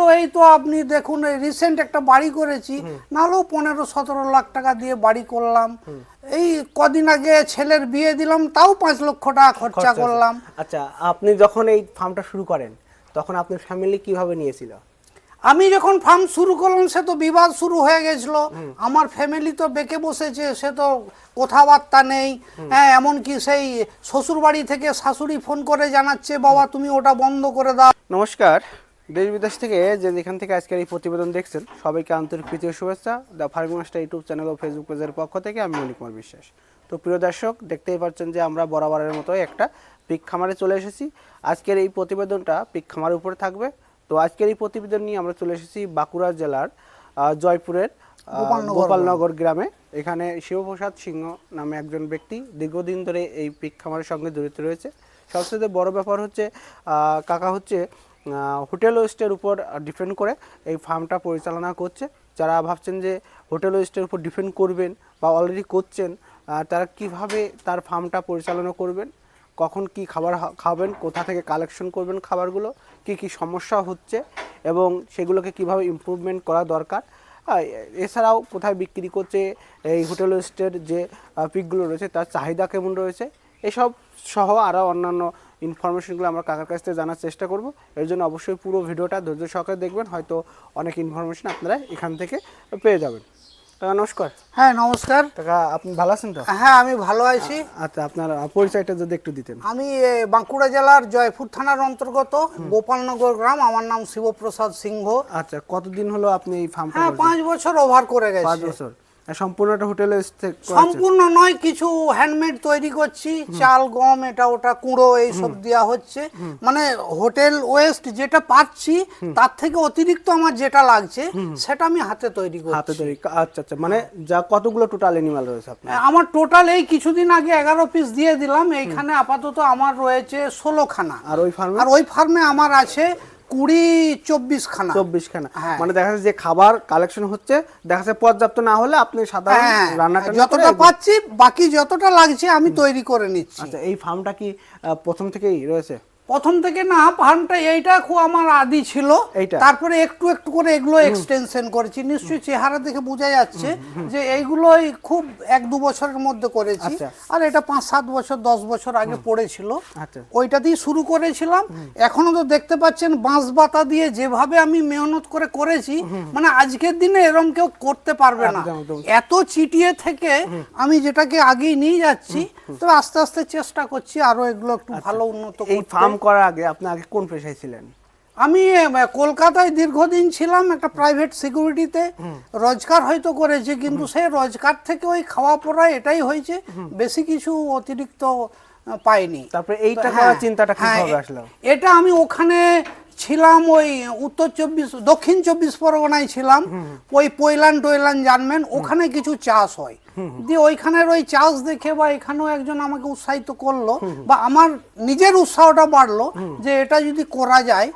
তো এই তো আপনি দেখুন রিসেন্ট একটা বাড়ি করেছি নাহলেও পনেরো সতেরো লাখ টাকা দিয়ে বাড়ি করলাম। এই কদিন আগে ছেলের বিয়ে দিলাম তাও পাঁচ লক্ষ টাকা খরচা করলাম। আচ্ছা আপনি যখন এই ফার্মটা শুরু করেন তখন আপনার ফ্যামিলি কীভাবে নিয়েছিল? আমি যখন ফার্ম শুরু করলাম সে তো বিবাদ শুরু হয়ে গেছিল। আমার ফ্যামিলি তো বেঁকে বসেছে সে তো কথাবার্তা নেই। হ্যাঁ এমনকি সেই শ্বশুর বাড়ি থেকে শাশুড়ি ফোন করে জানাচ্ছে বাবা তুমি ওটা বন্ধ করে দাও। নমস্কার। দেশ বিদেশ থেকে যে যেখান থেকে আজকের এই প্রতিবেদন দেখছেন সবাইকে আন্তরিক প্রীতি শুভেচ্ছা। The farming master YouTube channel O Facebook পেজের পক্ষ থেকে আমি মণি কুমার বিশ্বাস। তো প্রিয় দর্শক দেখতেই পাচ্ছেন যে আমরা বরাবরের মতো একটা পিক খামারে চলে এসেছি। আজকের এই প্রতিবেদনটা পিক খামারের উপরে থাকবে। তো আজকের এই প্রতিবেদন নিয়ে আমরা চলে এসেছি বাঁকুড়া জেলার জয়পুরের গোপালনগর গ্রামে। এখানে শিবপ্রসাদ সিংহ নামে একজন ব্যক্তি দীর্ঘদিন ধরে এই পিক খামারের সঙ্গে জড়িত রয়েছে। সবচেয়ে বড় ব্যাপার হচ্ছে কাকা হচ্ছে হোটেল ওয়েস্টের উপর ডিপেন্ড করে এই ফার্মটা পরিচালনা করছে। যারা ভাবছেন যে হোটেল ওয়েস্টের উপর ডিপেন্ড করবেন বা অলরেডি করছেন তারা কীভাবে তার ফার্মটা পরিচালনা করবেন? কখন কি খাবার খাবেন? কোথা থেকে কালেকশন করবেন খাবারগুলো? কি কি সমস্যা হচ্ছে? এবং সেগুলোকে কীভাবে ইমপ্রুভমেন্ট করা দরকার? এছাড়াও কোথায় বিক্রি করছে এই হোটেল ওয়েস্টের যে পিকগুলো রয়েছে, তার চাহিদা কেমন রয়েছে? এসব সহ আরও অন্যান্য ইনফরমেশনগুলো আমরা কাকার কাছ থেকে জানার চেষ্টা করব। এর জন্য অবশ্যই পুরো ভিডিওটা ধৈর্য সহকারে দেখবেন হয়তো অনেক ইনফরমেশন আপনারা এখান থেকে পেয়ে যাবেন। নমস্কার। হ্যাঁ নমস্কার। কাকা আপনি ভালো আছেন তো? হ্যাঁ আমি ভালো আছি। আচ্ছা আপনার পরিচয়টা যদি একটু দিতেন। আমি বাঁকুড়া জেলার জয়পুর থানার অন্তর্গত গোপালনগর গ্রাম। আমার নাম শিবপ্রসাদ সিংহ। আচ্ছা কতদিন হলো আপনি এই ফার্মটা হ্যাঁ পাঁচ বছর ওভার করে পাঁচ গেছে বছর। আর সম্পূর্ণটা হোটেলে সম্পূর্ণ নয় কিছু হ্যান্ডমেড তৈরি করছি। চাল গম এটা ওটা কুড়ো এই সব দেওয়া হচ্ছে। মানে হোটেল ওয়েস্ট যেটা পাচ্ছি তার থেকে অতিরিক্ত আমার যেটা লাগছে সেটা আমি হাতে তৈরি হাতে তৈরি। আচ্ছা আচ্ছা মানে যা কতগুলো টোটাল এনিমাল রয়েছে আপনার? আমার টোটাল এই কিছুদিন আগে এগারো পিস দিয়ে দিলাম। এইখানে আপাতত আমার রয়েছে ষোলো খানা আর ওই ফার্মে আর ওই ফার্মে আমার আছে কুড়ি চব্বিশ খানা চব্বিশ খানা হ্যাঁ। মানে দেখা যাচ্ছে যে খাবার কালেকশন হচ্ছে দেখা যাচ্ছে পর্যাপ্ত না হলে আপনি সাধারণ হ্যাঁ রান্নাটা যতটা পাচ্ছি বাকি যতটা লাগছে আমি তৈরি করে নিচ্ছি। আচ্ছা এই ফার্মটা কি প্রথম থেকেই রয়েছে? প্রথম থেকে না ফার্মটা এইটা খুব আমার আদি ছিল। তারপরে একটু একটু করে এগুলো এক্সটেনশন করেছি। নিশ্চয়ই চেহারা দেখে বোঝা যাচ্ছে যে এইগুলোই খুব এক দু বছরের মধ্যে করেছি। আচ্ছা। আর এটা পাঁচ সাত বছর দশ বছর আগে পড়েছিল। আচ্ছা। ওইটা দিয়ে শুরু করেছিলাম। এখনও তো দেখতে পাচ্ছেন বাঁশ বাতা দিয়ে যেভাবে আমি মেহনত করে করেছি মানে আজকের দিনে এরম কেউ করতে পারবে না। এত চিটিয়ে থেকে আমি যেটাকে আগেই নিয়ে যাচ্ছি তো আস্তে আস্তে চেষ্টা করছি আরও এগুলো একটু ভালো উন্নত আচ্ছা। এই ফার্ম করার আগে আপনি আগে কোন পেশায় ছিলেন? আমি কলকাতায় দীর্ঘদিন ছিলাম একটা প্রাইভেট সিকিউরিটিতে রোজগার হয়তো করেছে কিন্তু সেই রোজগার থেকে ওই খাওয়া পড়া এটাই হয়েছে। বেশি কিছু অতিরিক্ত পাইনি। তারপরে এইটা হ্যাঁ, করার চিন্তাটা হ্যাঁ, কীভাবে আসলো? এটা আমি ওখানে ছিলাম ওই উত্তর চব্বিশ দক্ষিণ চব্বিশ পরগনায় ছিলাম। ওই পৈলান টৈলান জানবেন ওখানে কিছু চাষ হয়। দিয়ে ওইখানের ওই চাষ দেখে বা এখানেও একজন আমাকে উৎসাহিত করল বা আমার নিজের উৎসাহটা বাড়লো যে এটা যদি করা যায়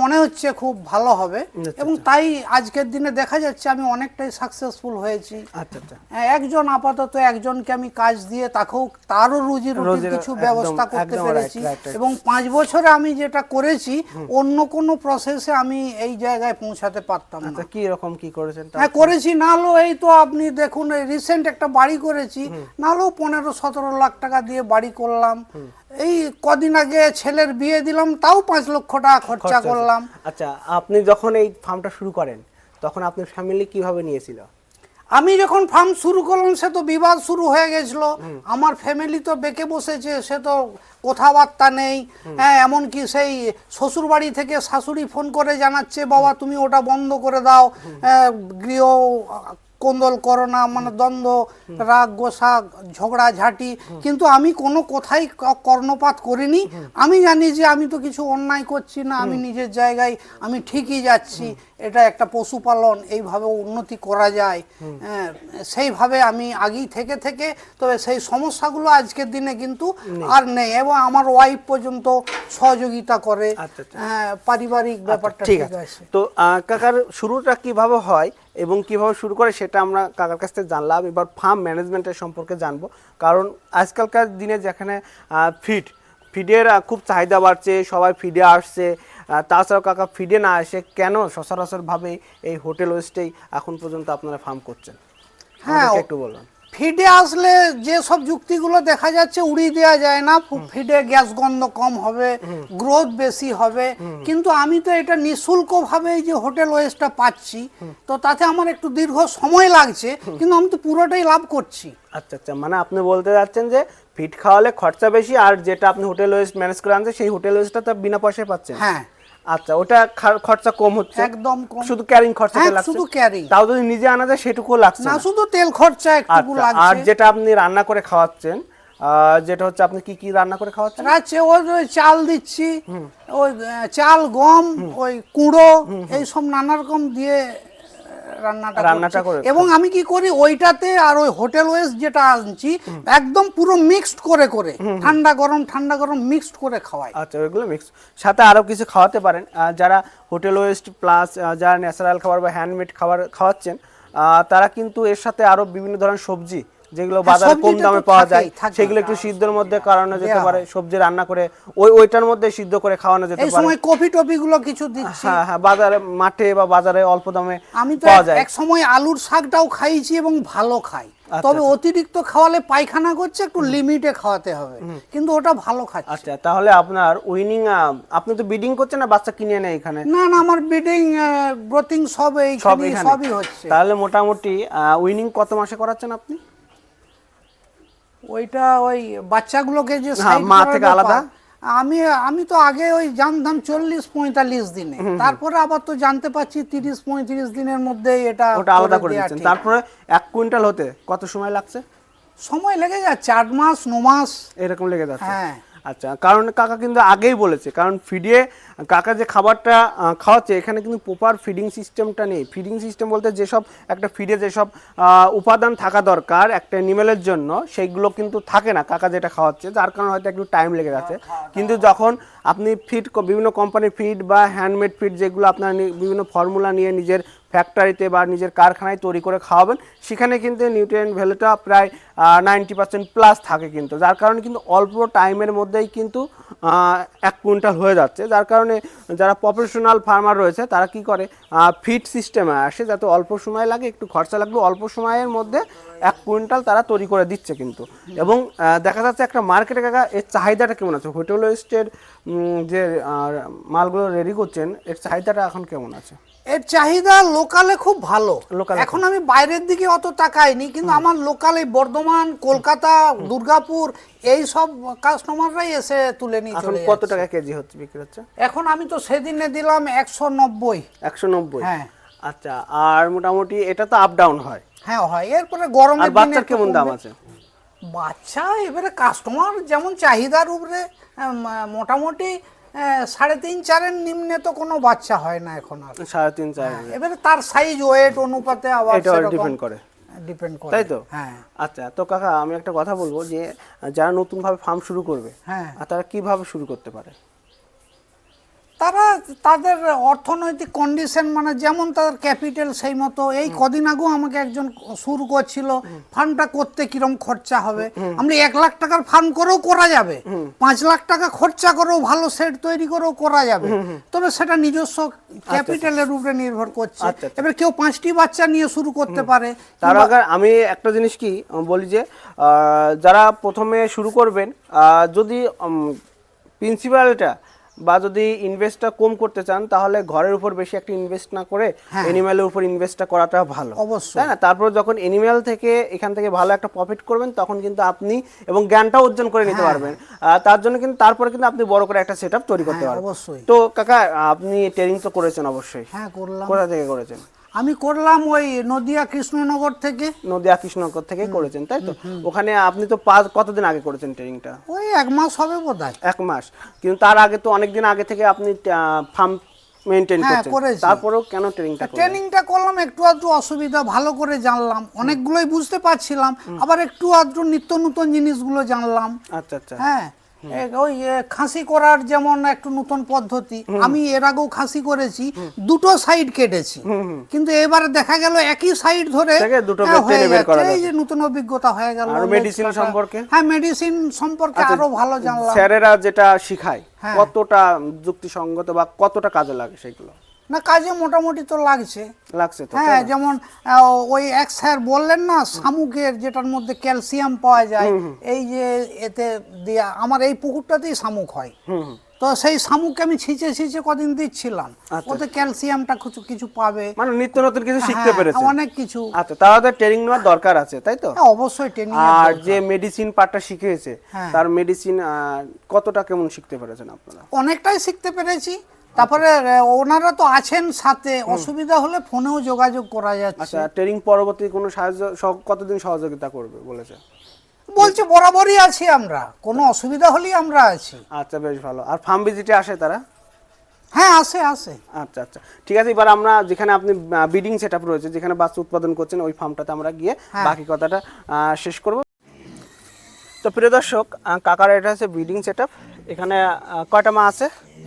মনে হচ্ছে খুব ভালো হবে। এবং তাই আজকের দিনে দেখা যাচ্ছে আমি অনেকটাই সাকসেসফুল হয়েছি। আচ্ছা আচ্ছা। একজন আপাতত একজনকে আমি কাজ দিয়ে তাকেও তারও রুজি রুটির রুজির কিছু ব্যবস্থা করতে পেরেছি. এবং পাঁচ বছরে আমি যেটা করেছি অন্য কোনো প্রসেসে আমি এই জায়গায় পৌঁছাতে পারতাম না। আচ্ছা কি রকম কি করেছেন? হ্যাঁ করেছি। নাহলেও এই তো আপনি দেখুন রিসেন্ট একটা বাড়ি করেছি নাহলেও পনেরো সতেরো লাখ টাকা দিয়ে বাড়ি করলাম। এই কদিন আগে ছেলের বিয়ে দিলাম তাও পাঁচ লক্ষ টাকা খরচা করলাম। আচ্ছা আপনি যখন এই ফার্মটা শুরু করেন তখন আপনার ফ্যামিলি কীভাবে নিয়েছিল? আমি যখন ফার্ম শুরু করলাম সে তো বিবাদ শুরু হয়ে গেছিল। আমার ফ্যামিলি তো বেঁকে বসেছে সে তো কথাবার্তা নেই। হ্যাঁ এমনকি সেই শ্বশুর বাড়ি থেকে শাশুড়ি ফোন করে জানাচ্ছে বাবা তুমি ওটা বন্ধ করে দাও। আহ, গৃহ কোন্দল করোনা মানে দ্বন্দ্ব রাগ গোসা ঝগড়া ঝাঁটি। কিন্তু আমি কোনো কোথায় কর্ণপাত করিনি। আমি জানি যে আমি তো কিছু অন্যায় করছি না আমি নিজের জায়গায় আমি ঠিকই যাচ্ছি। এটা একটা পশুপালন এইভাবে উন্নতি করা যায়। হ্যাঁ, সেইভাবে আমি আগেই থেকে থেকে তবে সেই সমস্যাগুলো আজকের দিনে কিন্তু আর নেই এবং আমার ওয়াইফ পর্যন্ত সহযোগিতা করে। আচ্ছা, আচ্ছা। হ্যাঁ, পারিবারিক ব্যাপারটা ঠিক আছে। তো কাকার শুরুটা কীভাবে হয়? এবং কীভাবে শুরু করে সেটা আমরা কাকার কাছ থেকে জানলাম। এবার ফার্ম ম্যানেজমেন্টের সম্পর্কে জানব। কারণ আজকালকার দিনে যেখানে ফিড ফিডের খুব চাহিদা বাড়ছে সবাই ফিডে আসছে তাছাড়াও কাকা ফিডে না আসে কেন সচরাচরভাবে এই হোটেল ওয়েস্টেই এখন পর্যন্ত আপনারা ফার্ম করছেন? হ্যাঁ, একটু বলুন। ফিডে আসলে যে সব যুক্তিগুলো দেখা যাচ্ছে উড়িয়ে দেওয়া যায় না। ফিডে গ্যাস গন্ধ কম হবে গ্রোথ বেশি হবে। কিন্তু আমি তো এটা নিঃশুল্ক ভাবে এই যে হোটেল ওয়েস্টটা পাচ্ছি তো তাতে আমার একটু দীর্ঘ সময় লাগছে কিন্তু আমি তো পুরোটাই লাভ করছি। আচ্ছা আচ্ছা মানে আপনি বলতে যাচ্ছেন যে ফিড খাওয়ালে খরচা বেশি আর যেটা আপনি হোটেল ওয়েস্ট ম্যানেজ করে আনছেন সেই হোটেল ওয়েস্টটা তো বিনা পয়সায় পাচ্ছেন। হ্যাঁ। আচ্ছা ওটা খরচা কম হচ্ছে? একদম কম। শুধু ক্যারিং খরচাটা হ্যাঁ, লাগছে? শুধু ক্যারিং তাও যদি নিজে আনা যায় সেটুকুও লাগছে না শুধু তেল খরচা একটু লাগছে। আর যেটা আপনি রান্না করে খাওয়াচ্ছেন আহ, যেটা হচ্ছে আপনি কি কি রান্না করে খাওয়াচ্ছেন? আচ্ছা ওই চাল দিচ্ছি ওই চাল গম ওই কুড়ো এইসব নানা রকম দিয়ে রান্নাটা রান্নাটা। করে- এবং আমি কি করি ওইটাতে আর ওই হোটেল ওয়েস্ট যেটা আনছি একদম পুরো মিক্সড করে করে ঠান্ডা গরম ঠান্ডা গরম মিক্সড করে খাওয়াই। আচ্ছা ওইগুলো মিক্স সাথে আরও কিছু খাওয়াতে পারেন। যারা হোটেল ওয়েস্ট প্লাস যারা ন্যাচারাল খাবার বা হ্যান্ডমেড খাবার খাওয়াচ্ছেন আহ, তারা কিন্তু এর সাথে আরও বিভিন্ন ধরনের সবজি যেগুলো হ্যাঁ, বাজারে কম দামে পাওয়া যায়। সেগুলো একটু সিদ্ধর মধ্যে করানো যেতে পারে সবজি রান্না করে ওই ওইটার মধ্যে সিদ্ধ করে খাওয়ানো যেতে পারে। এই সময় কফি টফি গুলো কিছু দিচ্ছি। হ্যাঁ হ্যাঁ বাজারে মাঠে বা বাজারে অল্প দামে আমি তো পাওয়া এক- যায়। এক সময় আলুর শাকটাও খাইছি এবং ভালো খাই। আচ্ছা, তবে অতিরিক্ত খাওয়ালে পায়খানা করছে একটু লিমিটে খাওয়াতে হবে। কিন্তু ওটা ভালো খাচ্ছে। আচ্ছা তাহলে আপনার উইনিং আপনি তো বিডিং করছেন না বাচ্চা কিনে নেয় এখানে? না না আমার বিডিং গ্রোথিং সব এখানে। সবই হচ্ছে। তাহলে মোটামুটি উইনিং কত মাসে করাচ্ছেন আপনি? ওইটা ওই বাচ্চাগুলোকে যে হ্যাঁ, মা থেকে আলাদা? আমি আমি তো আগে ওই জানতাম চল্লিশ পঁয়তাল্লিশ দিনে। তারপরে আবার তো জানতে পারছি তিরিশ পঁয়ত্রিশ দিনের মধ্যে এটা ওটা আলাদা করে দিচ্ছেন। তারপরে এক কুইন্টাল হতে কত সময় লাগছে? সময় লেগে যাচ্ছে আট মাস ন মাস। এরকম লেগে যাচ্ছে। হ্যাঁ। আচ্ছা কারণ কাকা কিন্তু আগেই বলেছে কারণ ফিডিয়ে কাকা যে খাবারটা খাওয়াচ্ছে এখানে কিন্তু প্রপার ফিডিং সিস্টেমটা নেই। ফিডিং সিস্টেম বলতে যেসব একটা ফিডে যেসব উপাদান থাকা দরকার একটা অ্যানিমেলের জন্য সেইগুলো কিন্তু থাকে না কাকা যেটা খাওয়াচ্ছে যার কারণে হয়তো একটু টাইম লেগে যাচ্ছে। কিন্তু যখন আপনি ফিড বিভিন্ন কোম্পানির ফিড বা হ্যান্ডমেড ফিড যেগুলো আপনার বিভিন্ন ফর্মুলা নিয়ে নিজের ফ্যাক্টরিতে বা নিজের কারখানায় তৈরি করে খাওয়াবেন, সেখানে কিন্তু নিউট্রিয়েন্ট ভ্যালুটা প্রায় নাইনটি পার্সেন্ট প্লাস থাকে কিন্তু। যার কারণে কিন্তু অল্প টাইমের মধ্যেই কিন্তু এক কুইন্টাল হয়ে যাচ্ছে। যার কারণে যারা প্রফেশনাল ফার্মার রয়েছে, তারা কি করে ফিড সিস্টেমে আসে, যাতে অল্প সময় লাগে, একটু খরচা লাগল অল্প সময়ের মধ্যে এক কুইন্টাল তারা তৈরি করে দিচ্ছে কিন্তু। এবং দেখা যাচ্ছে একটা মার্কেটে কাকা, এর চাহিদাটা কেমন আছে? হোটেল ওয়েস্টের যে মালগুলো রেডি করছেন, এর চাহিদাটা এখন কেমন আছে? এর চাহিদা লোকালে খুব ভালো। এখন আমি বাইরের দিকে অত তাকাইনি কিন্তু আমার লোকালে বর্ধমান কলকাতা দুর্গাপুর এই সব কাস্টমাররাই এসে তুলে নিয়ে চলে কত টাকা কেজি হচ্ছে বিক্রি হচ্ছে? এখন আমি তো সেদিনে দিলাম একশো নব্বই। একশো নব্বই? হ্যাঁ। আচ্ছা আর মোটামুটি এটা তো আপ ডাউন হয়। হ্যাঁ হয়। এরপরে গরমের দিনে বাচ্চার কেমন দাম আছে? বাচ্চা এবারে কাস্টমার যেমন চাহিদার উপরে মোটামুটি সাড়ে তিন চারের নিম্নে তো কোনো বাচ্চা হয় না এখন আর। সাড়ে তিন চার। এবারে তার সাইজ ওয়েট অনুপাতে আবার এটা ডিপেন্ড করে। ডিপেন্ড করে। তাই তো? হ্যাঁ। আচ্ছা তো কাকা আমি একটা কথা বলব যে যারা নতুন ভাবে ফার্ম শুরু করবে হ্যাঁ। আর তারা কীভাবে শুরু করতে পারে? তারা তাদের অর্থনৈতিক কন্ডিশন মানে যেমন তাদের ক্যাপিটাল সেই মতো। এই কদিন আগেও আমাকে একজন শুরু করছিল ফার্মটা করতে কিরম খরচা হবে? আমরা এক লাখ টাকার ফার্ম করেও করা যাবে। পাঁচ লাখ টাকা খরচা করেও ভালো সেট তৈরি করেও করা যাবে। তবে সেটা নিজস্ব ক্যাপিটালের উপরে নির্ভর করছে। আচ্ছা, আচ্ছা। এবার কেউ পাঁচটি বাচ্চা নিয়ে শুরু করতে পারে তার আগে আমি একটা জিনিস কি বলি যে যারা প্রথমে শুরু করবেন যদি প্রিন্সিপালটা বা যদি ইনভেস্টটা কম করতে চান তাহলে ঘরের উপর বেশি একটা ইনভেস্ট না করে অ্যানিম্যালের উপর ইনভেস্টটা করাটা ভালো। অবশ্যই। তাই না? তারপর যখন এনিম্যাল থেকে এখান থেকে ভালো একটা প্রফিট করবেন তখন কিন্তু আপনি এবং জ্ঞানটা অর্জন করে নিতে হ্যাঁ। পারবেন। তার জন্য কিন্তু তারপরে কিন্তু আপনি বড় করে একটা সেট তৈরি করতে হ্যাঁ, পারবেন। অবশ্যই। তো কাকা আপনি ট্রেনিং তো করেছেন অবশ্যই। হ্যাঁ করলাম। কোথা থেকে করেছেন? আমি করলাম ওই নদিয়া কৃষ্ণনগর থেকে। নদিয়া কৃষ্ণনগর থেকে করেছেন তাই তো? ওখানে আপনি তো পাঁচ কতদিন আগে করেছেন ট্রেনিংটা ওই এক মাস হবে বোধহয়। এক মাস। কিন্তু তার আগে তো অনেকদিন আগে থেকে আপনি ফার্ম হ্যাঁ, করছেন। তারপরেও কেন ট্রেনিংটা করলেন? ট্রেনিংটা করলাম একটু আধটু অসুবিধা ভালো করে জানলাম। অনেকগুলোই বুঝতে পারছিলাম। আবার একটু আধটু নিত্য নতুন জিনিসগুলো জানলাম। আচ্ছা আচ্ছা। হ্যাঁ। ওই খাসি করার যেমন একটু নতুন পদ্ধতি আমি এর আগেও খাসি করেছি দুটো সাইড কেটেছি কিন্তু এবারে দেখা গেল একই সাইড ধরে দুটো। এই যে নতুন অভিজ্ঞতা হয়ে গেল কাটা। সম্পর্কে? আচ্ছা, হ্যাঁ মেডিসিন সম্পর্কে আরও ভালো জানলাম স্যারেরা যেটা শিখায় হ্যাঁ। কতটা যুক্তিসঙ্গত বা কতটা কাজে লাগে সেগুলো না কাজে মোটামুটি তো লাগছে। লাগছে তো হ্যাঁ যেমন ওই এক স্যার বললেন না শামুকের যেটার মধ্যে ক্যালসিয়াম পাওয়া যায় এই যে এতে দিয়া আমার এই পুকুরটাতেই শামুক হয়। তো সেই শামুককে আমি ছিঁচে ছিঁচে কদিন দিচ্ছিলাম। আচ্ছা। ওতে ক্যালসিয়ামটা কিছু কিছু পাবে। মানে নিত্য নতুন কিছু শিখতে হ্যাঁ, পেরেছে অনেক কিছু। আচ্ছা তাহলে ট্রেনিং নেওয়ার দরকার আছে তাই তো? হ্যাঁ, অবশ্যই ট্রেনিং আর যে মেডিসিন পার্টটা শিখিয়েছে হ্যাঁ। তার মেডিসিন কতটা কেমন শিখতে পেরেছেন আপনারা? অনেকটাই শিখতে পেরেছি। তারপরে ওনারা তো আছেন সাথে অসুবিধা হলে ফোনেও যোগাযোগ করা যাচ্ছে। আচ্ছা ট্রেনিং পরবর্তী কোনো সাহায্য কতদিন সহযোগিতা করবে বলেছে? বলছে বরাবরই আছি আমরা কোনো অসুবিধা হলেই আমরা আছি। আচ্ছা বেশ ভালো। আর ফার্ম ভিজিটে আসে তারা? হ্যাঁ আসে আসে। আচ্ছা আচ্ছা। ঠিক আছে এবার আমরা যেখানে আপনি বিডিং সেট আপ রয়েছে যেখানে বাচ্চা উৎপাদন করছেন ওই ফার্মটাতে আমরা গিয়ে হ্যাঁ। বাকি কথাটা শেষ করব। তো প্রিয় দর্শক কাকার এটা হচ্ছে ব্রিডিং সেট এখানে কয়টা মা আছে?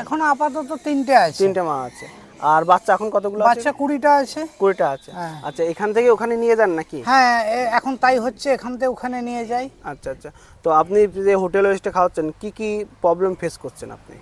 এখন আপাতত তিনটে আছে। তিনটে মা আছে। আর বাচ্চা এখন কতগুলো আছে? বাচ্চা কুড়িটা আছে। কুড়িটা আছে। হ্যাঁ। আচ্ছা এখান থেকে ওখানে নিয়ে যান নাকি? হ্যাঁ এখন তাই হচ্ছে এখান থেকে ওখানে নিয়ে যাই। আচ্ছা আচ্ছা। তো আপনি যে হোটেল ওয়েস্টে খাওয়াচ্ছেন কি কি প্রবলেম ফেস করছেন আপনি?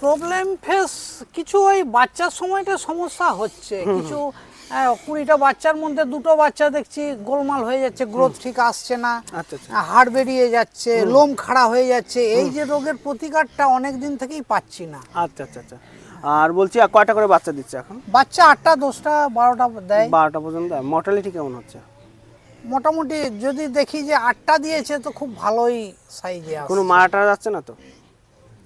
প্রবলেম ফেস কিছু ওই বাচ্চার সময়টা সমস্যা হচ্ছে। কিছু আহ, কুড়িটা বাচ্চার মধ্যে দুটো বাচ্চা দেখছি গোলমাল হয়ে যাচ্ছে গ্রোথ ঠিক আসছে না আচ্ছা আচ্ছা। হাড় বেরিয়ে যাচ্ছে লোম খাড়া হয়ে যাচ্ছে এই যে রোগের প্রতিকারটা অনেক দিন থেকেই পাচ্ছি না। আচ্ছা আচ্ছা আচ্ছা। আর বলছি কয়টা করে বাচ্চা দিচ্ছে এখন? বাচ্চা আটটা দশটা বারোটা দেয়। বারোটা পর্যন্ত মর্টালিটি কেমন হচ্ছে? মোটামুটি যদি দেখি যে আটটা দিয়েছে তো খুব ভালোই সাইজে কোনো মারা টারা যাচ্ছে না তো?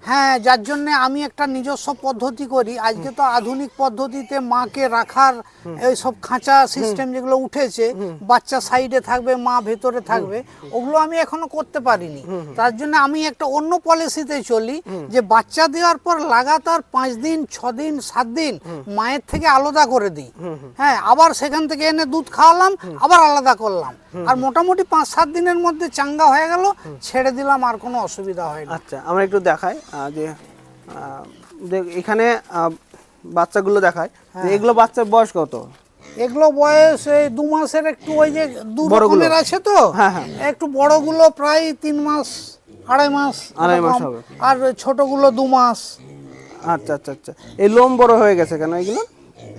হ্যাঁ যার জন্য আমি একটা নিজস্ব পদ্ধতি করি। আজকে তো আধুনিক পদ্ধতিতে মাকে রাখার এই সব খাঁচা সিস্টেম যেগুলো উঠেছে, বাচ্চা সাইডে থাকবে, মা ভেতরে থাকবে, ওগুলো আমি এখনও করতে পারিনি। তার জন্য আমি একটা অন্য পলিসিতে চলি যে বাচ্চা দেওয়ার পর লাগাতার পাঁচ দিন, ছ দিন, সাত দিন মায়ের থেকে আলাদা করে দিই। হ্যাঁ আবার সেখান থেকে এনে দুধ খাওয়ালাম, আবার আলাদা করলাম। আর মোটামুটি পাঁচ, সাত দিনের মধ্যে চাঙ্গা হয়ে গেল, ছেড়ে দিলাম, আর কোনো অসুবিধা হয় আচ্ছা আমরা একটু দেখাই। যে দেখ- এখানে বাচ্চাগুলো দেখায় হ্যাঁ। এগুলো বাচ্চার বয়স কত এগুলো বয়স এই দু মাসের একটু ওই যে দু? রকমের আছে তো হ্যাঁ, হ্যাঁ। একটু বড়গুলো প্রায় তিন মাস আড়াই মাস আড়াই মাস হবে। আর ছোটগুলো দু মাস আচ্ছা আচ্ছা আচ্ছা এই লোম বড় হয়ে গেছে কেন এগুলো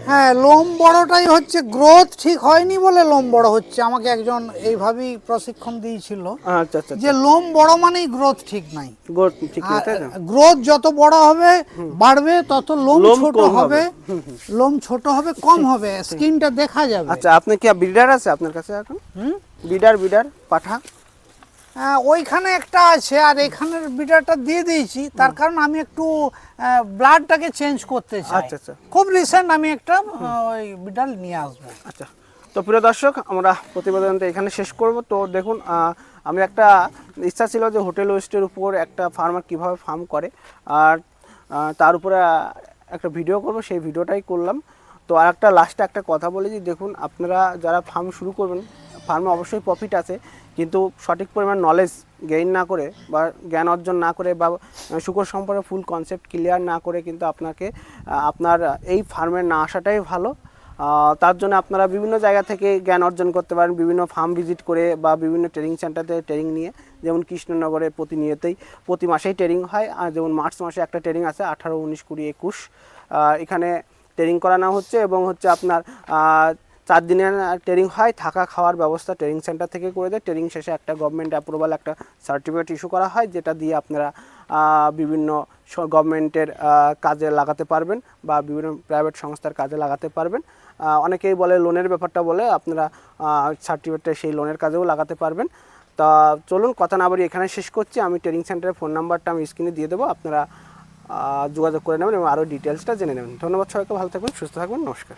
হ্যাঁ লোম বড়টাই হচ্ছে গ্রোথ ঠিক হয়নি বলে লোম বড় হচ্ছে। আমাকে একজন এইভাবেই প্রশিক্ষণ দিয়েছিল আচ্ছা আচ্ছা যে লোম বড় মানেই গ্রোথ ঠিক নাই। গোড ঠিক নেই, গ্রোথ যত বড় হবে বাড়বে তত লোম ছোট হবে। লোম ছোট হবে কম হবে। স্কিনটা দেখা যাবে। আচ্ছা আপনি কি ব্রিডার আছে আপনার কাছে এখন? হুম? বিডার বিডার পাঠা? ওইখানে একটা আছে আর এখানের বিটারটা দিয়ে দিয়েছি। তার কারণ আমি একটু ব্লাডটাকে চেঞ্জ করতে চাই। আচ্ছা, আচ্ছা। খুব রিসেন্ট আমি একটা ওই বিটার নিয়ে আসব। আচ্ছা। তো প্রিয় দর্শক আমরা প্রতিবেদনটা এখানে শেষ করব। তো দেখুন আমি একটা ইচ্ছা ছিল যে হোটেল ওয়েস্টের উপর একটা ফার্মার কীভাবে ফার্ম করে। আর তার উপরে একটা ভিডিও করব সেই ভিডিওটাই করলাম। তো আর একটা লাস্টে একটা কথা বলি যে দেখুন আপনারা যারা ফার্ম শুরু করবেন ফার্মে অবশ্যই প্রফিট আছে। কিন্তু সঠিক পরিমাণ নলেজ গেইন না করে বা জ্ঞান অর্জন না করে বা শুকর সম্পর্কে ফুল কনসেপ্ট ক্লিয়ার না করে কিন্তু আপনাকে আপনার এই ফার্মে না আসাটাই ভালো। তার জন্য আপনারা বিভিন্ন জায়গা থেকে জ্ঞান অর্জন করতে পারেন, বিভিন্ন ফার্ম ভিজিট করে বা বিভিন্ন ট্রেনিং সেন্টারতে ট্রেনিং নিয়ে। যেমন কৃষ্ণনগরে প্রতিনিয়তই প্রতি মাসেই ট্রেনিং হয়। আর যেমন মার্চ মাসে একটা ট্রেনিং আছে, আঠারো, উনিশ, কুড়ি, একুশ। এখানে ট্রেনিং করানো হচ্ছে এবং হচ্ছে আপনার চার দিনের ট্রেনিং হয়, থাকা খাওয়ার ব্যবস্থা ট্রেনিং সেন্টার থেকে করে দেয়। ট্রেনিং শেষে একটা গভর্নমেন্ট অ্যাপ্রুভাল একটা সার্টিফিকেট ইস্যু করা হয়, যেটা দিয়ে আপনারা বিভিন্ন গভর্নমেন্টের কাজে লাগাতে পারবেন বা বিভিন্ন প্রাইভেট সংস্থার কাজে লাগাতে পারবেন। অনেকেই বলে লোনের ব্যাপারটা বলে, আপনারা সার্টিফিকেটটা সেই লোনের কাজেও লাগাতে পারবেন। তা চলুন, কথা না বাড়ি এখানে শেষ করছি। আমি ট্রেনিং সেন্টারের ফোন নাম্বারটা আমি স্ক্রিনে দিয়ে দেবো। আপনারা যোগাযোগ করে নেবেন এবং আরও ডিটেলসটা জেনে নেবেন। ধন্যবাদ সবাইকে, ভালো থাকবেন সুস্থ থাকবেন নমস্কার।